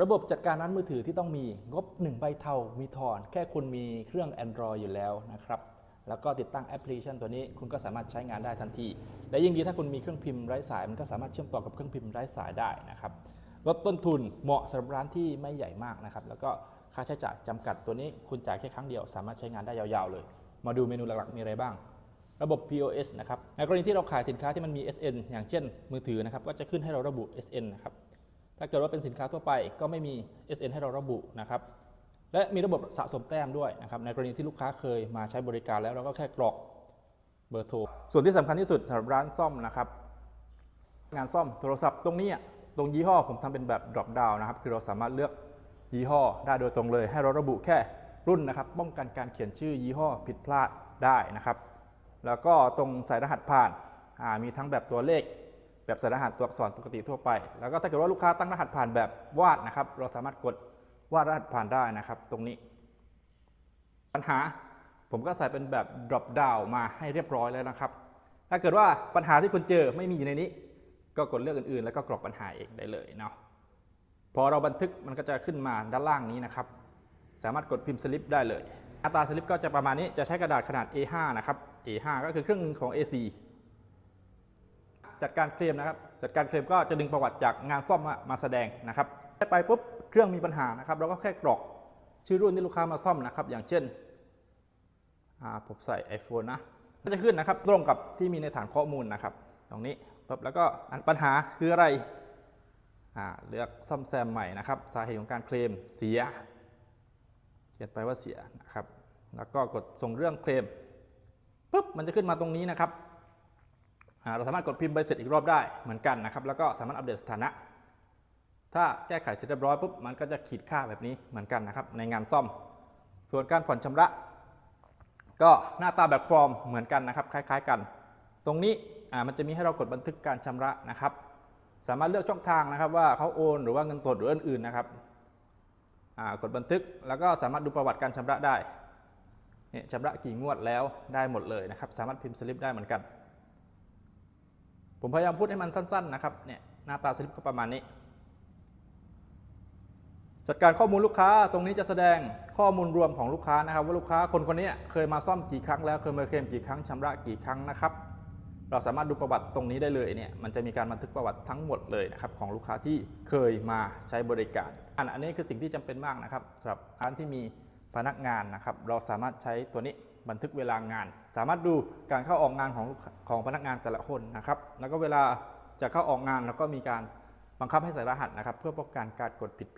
ระบบจัดการร้านมือถือที่ต้องมีงบ1ใบเทามีทอน แค่คุณมีเครื่อง Android อยู่แล้วนะครับแล้วก็ติดตั้งแอปพลิเคชันตัวนี้คุณก็สามารถใช้งานได้ทันที และยิ่งดีถ้าคุณมีเครื่องพิมพ์ไร้สายมันก็สามารถเชื่อมต่อกับเครื่องพิมพ์ไร้สายได้นะครับลดต้นทุนเหมาะสำหรับร้านที่ไม่ใหญ่มากนะครับแล้วก็ค่าใช้จ่ายจำกัดตัวนี้คุณจ่ายแค่ครั้งเดียว สามารถใช้งานได้ยาวๆเลย มาดูเมนูหลักๆ มีอะไรบ้าง ระบบ POS นะครับในกรณีที่เราขายสินค้าที่มันมี SN อย่างเช่นมือถือนะครับก็จะขึ้นให้เราระบุ SN นะครับ ถ้าเกิดว่าเป็นสินค้าทั่วไปก็ไม่มี SN ให้เราระบุนะครับ และมีระบบสะสมแต้มด้วยนะครับในกรณีที่ลูกค้าเคยมาใช้บริการแล้วเราก็แค่กรอกเบอร์โทร ส่วนที่สำคัญที่สุดสำหรับร้านซ่อมนะครับ งานซ่อมโทรศัพท์ตรงนี้ตรงยี่ห้อผมทำเป็นแบบ drop down นะครับ คือเราสามารถเลือกยี่ห้อได้โดยตรงเลย ให้เราระบุแค่รุ่นนะครับ ป้องกันการเขียนชื่อยี่ห้อผิดพลาดได้นะครับ แล้วก็ตรงใส่รหัสผ่านมีทั้งแบบตัวเลข แบบใส่รหัสตัวอักษรปกติทั่วไป แล้วก็ถ้าเกิดว่าลูกค้าตั้งรหัสผ่านแบบวาดนะครับ เราสามารถกดวาดรหัสผ่านได้นะครับ ตรงนี้ ปัญหาผมก็ใส่เป็นแบบ drop down มาให้เรียบร้อยแล้วนะครับ ถ้าเกิดว่าปัญหาที่คุณเจอไม่มีอยู่ในนี้ ก็กดเลือกอื่นๆ แล้วก็กรอกปัญหาเองได้เลยเนาะ พอเราบันทึกมันก็จะขึ้นมาด้านล่างนี้นะครับ สามารถกดพิมพ์สลิปได้เลยหน้าตาสลิปก็จะประมาณนี้ จะใช้กระดาษขนาด A5 นะครับ A5 ก็คือเครื่องหนึงของ A4 จัดการเคลมนะครับ จัดการเคลมก็จะดึงประวัติจากงานซ่อมมาแสดงนะครับได้ไปปุ๊บเครื่องมีปัญหานะครับ เราก็แค่กรอกชื่อรุ่นที่ลูกค้ามาซ่อมนะครับ อย่างเช่นผมใส่ iPhone นะก็จะขึ้นนะครับ ตรงกับที่มีในฐานข้อมูลนะครับ ตรงนี้ปุ๊บแล้วก็ปัญหาคืออะไรเลือกซ่อมแซมใหม่นะครับ สาเหตุของการเคลมเสียเขียนไปว่าเสียนะครับ แล้วก็กดส่งเรื่องเคลมปุ๊บมันจะขึ้นมาตรงนี้นะครับ เราสามารถกดพิมพ์ใบเสร็จอีกรอบได้เหมือนกันนะครับ แล้วก็สามารถอัปเดตสถานะ ถ้าแก้ไขเสร็จเรียบร้อยปุ๊บมันก็จะขีดค่าแบบนี้เหมือนกันนะครับ ในงานซ่อม ส่วนการผ่อนชำระ ก็หน้าตาแบบฟอร์มเหมือนกันนะครับ คล้าย ๆ กัน ตรงนี้มันจะมีให้เรากดบันทึกการชำระนะครับ สามารถเลือกช่องทางนะครับ ว่าเขาโอนหรือว่าเงินสดหรืออื่นๆนะครับกดบันทึกแล้วก็สามารถดูประวัติการชำระได้เนี่ยชำระกี่งวดแล้วได้หมดเลยนะครับ สามารถพิมพ์สลิปได้เหมือนกัน ผมพยายามพูดให้มันสั้นๆนะครับเนี่ยหน้าตาสลิปก็ประมาณนี้ จัดการข้อมูลลูกค้าตรงนี้จะแสดงข้อมูลรวมของลูกค้านะครับ ว่าลูกค้าคนคนนี้เคยมาซ่อมกี่ครั้งแล้วเคยมาเคลมกี่ครั้งชำระกี่ครั้งนะครับ เราสามารถดูประวัติตรงนี้ได้เลยเนี่ยมันจะมีการบันทึกประวัติทั้งหมดเลยนะครับของลูกค้าที่เคยมาใช้บริการอันนี้คือสิ่งที่จำเป็นมากนะครับสำหรับร้านที่มี พนักงานนะครับ เราสามารถใช้ตัวนี้บันทึกเวลางาน สามารถดูการเข้าออกงานของของพนักงานแต่ละคนนะครับ แล้วก็เวลาจะเข้าออกงานเราก็มีการบังคับให้ใส่รหัสนะครับ เพื่อป้องกันการกดผิด